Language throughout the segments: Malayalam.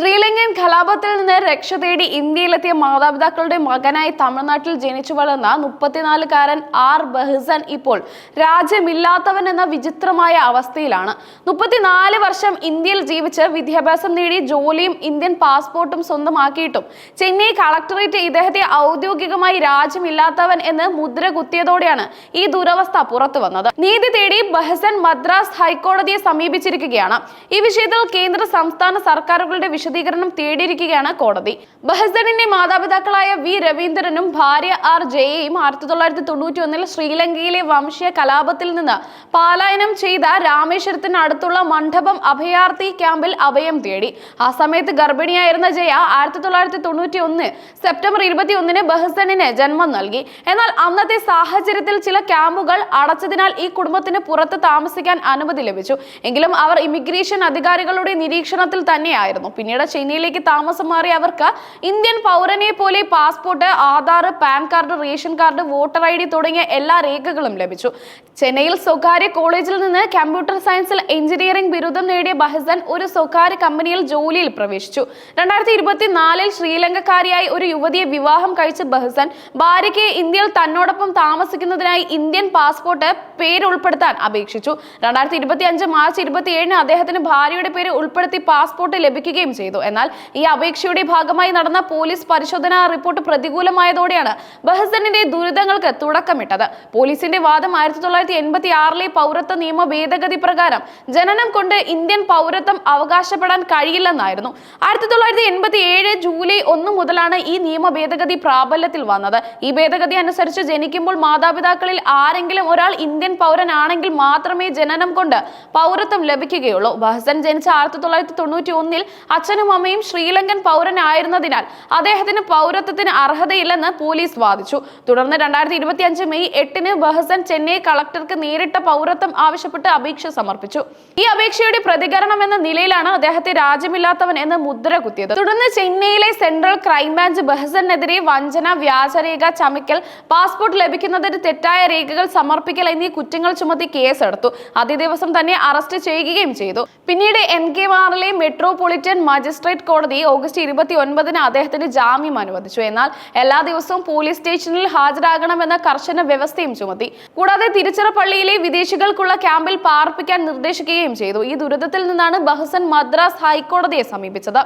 ശ്രീലങ്കൻ കലാപത്തിൽ നിന്ന് രക്ഷ തേടി ഇന്ത്യയിലെത്തിയ മാതാപിതാക്കളുടെ മകനായി തമിഴ്നാട്ടിൽ ജനിച്ചു വളർന്ന മുപ്പത്തിനാലുകാരൻ ആർ ബഹ്സൻ ഇപ്പോൾ രാജ്യമില്ലാത്തവൻ എന്ന വിചിത്രമായ അവസ്ഥയിലാണ്. മുപ്പത്തിനാല് വർഷം ഇന്ത്യയിൽ ജീവിച്ച് വിദ്യാഭ്യാസം നേടി ജോലിയും ഇന്ത്യൻ പാസ്പോർട്ടും സ്വന്തമാക്കിയിട്ടും ചെന്നൈ കളക്ടറേറ്റ് ഇദ്ദേഹത്തെ ഔദ്യോഗികമായി രാജ്യമില്ലാത്തവൻ എന്ന് മുദ്ര കുത്തിയതോടെയാണ് ഈ ദുരവസ്ഥ പുറത്തു വന്നത്. നീതി തേടി ബഹ്സൻ മദ്രാസ് ഹൈക്കോടതിയെ സമീപിച്ചിരിക്കുകയാണ്. ഈ വിഷയത്തിൽ കേന്ദ്ര സംസ്ഥാന സർക്കാരുകളുടെ വിശദീകരണം തേടിയിരിക്കുകയാണ് കോടതി. ബഹസണിന്റെ മാതാപിതാക്കളായ വി. രവീന്ദ്രനും ഭാര്യ ആർ. ജയയും ആയിരത്തി തൊള്ളായിരത്തി തൊണ്ണൂറ്റി ഒന്നിൽ ശ്രീലങ്കയിലെ വംശീയ കലാപത്തിൽ നിന്ന് പലായനം ചെയ്ത രാമേശ്വരത്തിന് അടുത്തുള്ള മണ്ഡപം അഭയാർത്ഥി ക്യാമ്പിൽ അഭയം തേടി. ആ സമയത്ത് ഗർഭിണിയായിരുന്ന ജയ ആയിരത്തി തൊള്ളായിരത്തി തൊണ്ണൂറ്റി ഒന്ന് സെപ്റ്റംബർ ഇരുപത്തി ഒന്നിന് ബഹസണിന് ജന്മം നൽകി. എന്നാൽ അന്നത്തെ സാഹചര്യത്തിൽ ചില ക്യാമ്പുകൾ അടച്ചതിനാൽ ഈ കുടുംബത്തിന് പുറത്ത് താമസിക്കാൻ അനുമതി ലഭിച്ചു. എങ്കിലും അവർ ഇമിഗ്രേഷൻ അധികാരികളുടെ നിരീക്ഷണത്തിൽ തന്നെയായിരുന്നു. പിന്നീട് ചെന്നൈയിലേക്ക് താമസം മാറിയ അവർക്ക് ഇന്ത്യൻ പൗരനെ പോലെ passport Aadhaar PAN card ration card voter I D തുടങ്ങിയ എല്ലാ രേഖകളും ലഭിച്ചു. ചെന്നൈയിൽ സ്വകാര്യ കോളേജിൽ നിന്ന് കമ്പ്യൂട്ടർ സയൻസിൽ എഞ്ചിനീയറിംഗ് ബിരുദം നേടിയ ബഹസൻ ഒരു സ്വകാര്യ കമ്പനിയിൽ ജോലിയിൽ പ്രവേശിച്ചു. രണ്ടായിരത്തി ഇരുപത്തിനാലിൽ ശ്രീലങ്കക്കാരിയായി ഒരു യുവതിയെ വിവാഹം കഴിച്ച ബഹസൻ ഭാര്യയ്ക്ക് ഇന്ത്യയിൽ തന്നോടൊപ്പം താമസിക്കുന്നതിനായി ഇന്ത്യൻ പാസ്പോർട്ട് പേര് ഉൾപ്പെടുത്താൻ അപേക്ഷിച്ചു. രണ്ടായിരത്തി ഇരുപത്തി അഞ്ച് മാർച്ച് ഇരുപത്തിയേഴിന് അദ്ദേഹത്തിന് ഭാര്യയുടെ പേര് ഉൾപ്പെടുത്തി പാസ്പോർട്ട് ലഭിക്കുകയും എന്നാൽ ഈ അപേക്ഷയുടെ ഭാഗമായി നടന്ന പോലീസ് പരിശോധനാ റിപ്പോർട്ട് പ്രതികൂലമായതോടെയാണ് ബഹസനിന്റെ ദുരിതങ്ങൾക്ക് തുടക്കമിട്ടത്. പോലീസിന്റെ വാദം ആയിരത്തി തൊള്ളായിരത്തി എൺപത്തി ആറിലെ പൗരത്വ നിയമ ഭേദഗതി പ്രകാരം ജനനം കൊണ്ട് ഇന്ത്യൻ പൗരത്വം അവകാശപ്പെടാൻ കഴിയില്ലെന്നായിരുന്നു. ആയിരത്തി തൊള്ളായിരത്തി എൺപത്തി ഏഴ് ജൂലൈ ഒന്ന് മുതലാണ് ഈ നിയമ ഭേദഗതി പ്രാബല്യത്തിൽ വന്നത്. ഈ ഭേദഗതി അനുസരിച്ച് ജനിക്കുമ്പോൾ മാതാപിതാക്കളിൽ ആരെങ്കിലും ഒരാൾ ഇന്ത്യൻ പൗരനാണെങ്കിൽ മാത്രമേ ജനനം കൊണ്ട് പൗരത്വം ലഭിക്കുകയുള്ളൂ. ബഹസൻ ജനിച്ച ആയിരത്തി തൊള്ളായിരത്തി തൊണ്ണൂറ്റി ഒന്നിൽ അച്ഛനും അമ്മയും ശ്രീലങ്കൻ പൗരനായിരുന്നതിനാൽ അദ്ദേഹത്തിന് പൗരത്വത്തിന് അർഹതയില്ലെന്ന് പോലീസ് വാദിച്ചു. തുടർന്ന് രണ്ടായിരത്തി ഇരുപത്തി അഞ്ച് മെയ് എട്ടിന് ബഹസൻ ചെന്നൈ കളക്ടർക്ക് നേരിട്ട പൗരത്വം ആവശ്യപ്പെട്ട് അപേക്ഷ സമർപ്പിച്ചു. ഈ അപേക്ഷയുടെ പ്രതികരണം എന്ന നിലയിലാണ് അദ്ദേഹത്തെ രാജ്യമില്ലാത്തവൻ എന്ന് മുദ്ര കുത്തിയത്. തുടർന്ന് ചെന്നൈയിലെ സെൻട്രൽ ക്രൈംബ്രാഞ്ച് ബഹസനെതിരെ വഞ്ചന വ്യാജരേഖ ചമയ്ക്കൽ പാസ്പോർട്ട് ലഭിക്കുന്നതിന് തെറ്റായ രേഖകൾ സമർപ്പിക്കൽ എന്നീ കുറ്റങ്ങൾ ചുമത്തി കേസെടുത്തു. അതേ ദിവസം തന്നെ അറസ്റ്റ് ചെയ്യുകയും ചെയ്തു. പിന്നീട് എൻ കെ മാറിലെ മെട്രോപൊളിറ്റൻ മജിസ്ട്രേറ്റ് കോടതി ഓഗസ്റ്റ് ഇരുപത്തി ഒൻപതിന് അദ്ദേഹത്തിന് ജാമ്യം അനുവദിച്ചു. എന്നാൽ എല്ലാ ദിവസവും പോലീസ് സ്റ്റേഷനിൽ ഹാജരാകണമെന്ന കർശന വ്യവസ്ഥയും ചുമത്തി. കൂടാതെ തിരുച്ചിറപ്പള്ളിയിലെ വിദേശികൾക്കുള്ള ക്യാമ്പിൽ പാർപ്പിക്കാൻ നിർദ്ദേശിക്കുകയും ചെയ്തു. ഈ ദുരിതത്തിൽ നിന്നാണ് ബഹസൻ മദ്രാസ് ഹൈക്കോടതിയെ സമീപിച്ചത്.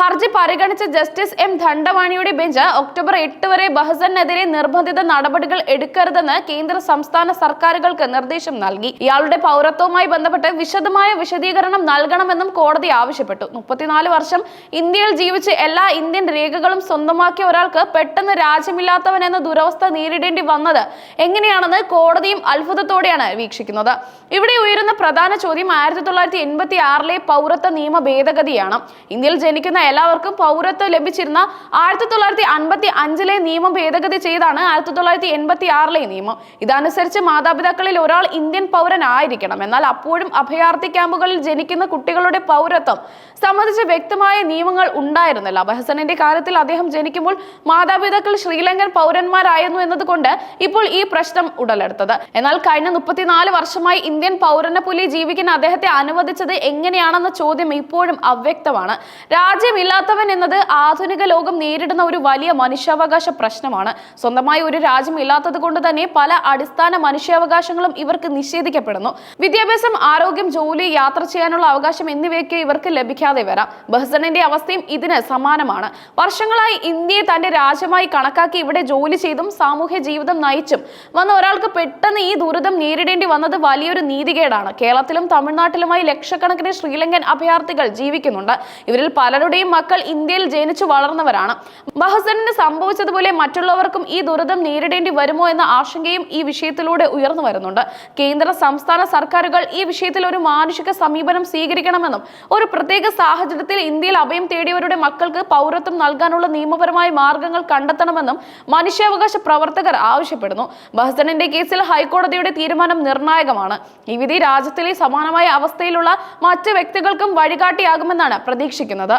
ഹർജി പരിഗണിച്ച ജസ്റ്റിസ് എം ധണ്ടവാണിയുടെ ബെഞ്ച് ഒക്ടോബർ എട്ട് വരെ ബഹസനെതിരെ നിർബന്ധിത നടപടികൾ എടുക്കരുതെന്ന് കേന്ദ്ര സംസ്ഥാന സർക്കാരുകൾക്ക് നിർദ്ദേശം നൽകി. ഇയാളുടെ പൗരത്വവുമായി ബന്ധപ്പെട്ട് വിശദമായ വിശദീകരണം നൽകണമെന്നും കോടതി ആവശ്യപ്പെട്ടു. മുപ്പത്തിനാല് വർഷം ഇന്ത്യയിൽ ജീവിച്ച് എല്ലാ ഇന്ത്യൻ രേഖകളും സ്വന്തമാക്കിയ ഒരാൾക്ക് പെട്ടെന്ന് രാജ്യമില്ലാത്തവൻ എന്ന ദുരവസ്ഥ നേരിടേണ്ടി വന്നത് എങ്ങനെയാണെന്ന് കോടതിയും അത്ഭുതത്തോടെയാണ് വീക്ഷിക്കുന്നത്. ഇവിടെ ഉയരുന്ന പ്രധാന ചോദ്യം ആയിരത്തി തൊള്ളായിരത്തി എൺപത്തി ആറിലെ പൗരത്വ നിയമ ഭേദഗതിയാണ്. ഇന്ത്യയിൽ ജനിക്കുന്ന എല്ലാവർക്കും പൗരത്വം ലഭിച്ചിരുന്ന ആയിരത്തി തൊള്ളായിരത്തി അൻപത്തി അഞ്ചിലെ നിയമം ഭേദഗതി ചെയ്താണ് ആയിരത്തി തൊള്ളായിരത്തി എൺപത്തി ആറിലെ നിയമം. ഇതനുസരിച്ച് മാതാപിതാക്കളിൽ ഒരാൾ ഇന്ത്യൻ പൗരനായിരിക്കണം. എന്നാൽ അപ്പോഴും അഭയാർത്ഥി ക്യാമ്പുകളിൽ ജനിക്കുന്ന കുട്ടികളുടെ പൗരത്വം സംബന്ധിച്ച് വ്യക്തമായ നിയമങ്ങൾ ഉണ്ടായിരുന്നില്ല. അബഹസനന്റെ കാര്യത്തിൽ അദ്ദേഹം ജനിക്കുമ്പോൾ മാതാപിതാക്കൾ ശ്രീലങ്കൻ പൗരന്മാരായിരുന്നു എന്നതുകൊണ്ട് ഇപ്പോൾ ഈ പ്രശ്നം ഉടലെടുത്തത്. എന്നാൽ കഴിഞ്ഞ മുപ്പത്തിനാല് വർഷമായി ഇന്ത്യൻ പൗരനെ പുലി ജീവിക്കാൻ അദ്ദേഹത്തെ അനുവദിച്ചത് എങ്ങനെയാണെന്ന ചോദ്യം ഇപ്പോഴും അവ്യക്തമാണ്. രാജ്യമില്ലാത്തവൻ എന്നത് ആധുനിക ലോകം നേരിടുന്ന ഒരു വലിയ മനുഷ്യാവകാശ പ്രശ്നമാണ്. സ്വന്തമായി ഒരു രാജ്യം ഇല്ലാത്തത് കൊണ്ട് തന്നെ പല അടിസ്ഥാന മനുഷ്യാവകാശങ്ങളും ഇവർക്ക് നിഷേധിക്കപ്പെടുന്നു. വിദ്യാഭ്യാസം ആരോഗ്യം ജോലി യാത്ര ചെയ്യാനുള്ള അവകാശം എന്നിവയൊക്കെ ഇവർക്ക് ലഭിക്കാതെ വരാം. ബഹ്സണിന്റെ അവസ്ഥയും ഇതിന് സമാനമാണ്. വർഷങ്ങളായി ഇന്ത്യയെ തന്റെ രാജ്യമായി കണക്കാക്കി ഇവിടെ ജോലി ചെയ്തും സാമൂഹ്യ ജീവിതം നയിച്ചും വന്ന ഒരാൾക്ക് പെട്ടെന്ന് ഈ ദുരിതം നേരിടേണ്ടി വന്നത് വലിയൊരു നീതികേടാണ്. കേരളത്തിലും തമിഴ്നാട്ടിലുമായി ലക്ഷക്കണക്കിന് ശ്രീലങ്കൻ അഭയാർത്ഥികൾ ജീവിക്കുന്നുണ്ട്. ഇവരിൽ പലരുടെയും മക്കൾ ഇന്ത്യയിൽ ജനിച്ചു വളർന്നവരാണ്. ബഹസനിന് സംഭവിച്ചതുപോലെ മറ്റുള്ളവർക്കും ഈ ദുരിതം നേരിടേണ്ടി വരുമോ എന്ന ആശങ്കയും ഈ വിഷയത്തിലൂടെ ഉയർന്നു വരുന്നുണ്ട്. കേന്ദ്ര സംസ്ഥാന സർക്കാരുകൾ ഈ വിഷയത്തിൽ ഒരു മാനുഷിക സമീപനം സ്വീകരിക്കണമെന്നും ഒരു പ്രത്യേക സാഹചര്യത്തിൽ ഇന്ത്യയിൽ അഭയം തേടിയവരുടെ മക്കൾക്ക് പൗരത്വം നൽകാനുള്ള നിയമപരമായ മാർഗങ്ങൾ കണ്ടെത്തണമെന്നും മനുഷ്യാവകാശ പ്രവർത്തകർ ആവശ്യപ്പെടുന്നു. ബഹസനന്റെ കേസിൽ ഹൈക്കോടതിയുടെ തീരുമാനം നിർണായകമാണ്. ഈ വിധി രാജ്യത്തിലെ സമാനമായ അവസ്ഥയിലുള്ള മറ്റ് വ്യക്തികൾക്കും വഴികാട്ടിയാകുമെന്നാണ് പ്രതീക്ഷിക്കുന്നത്.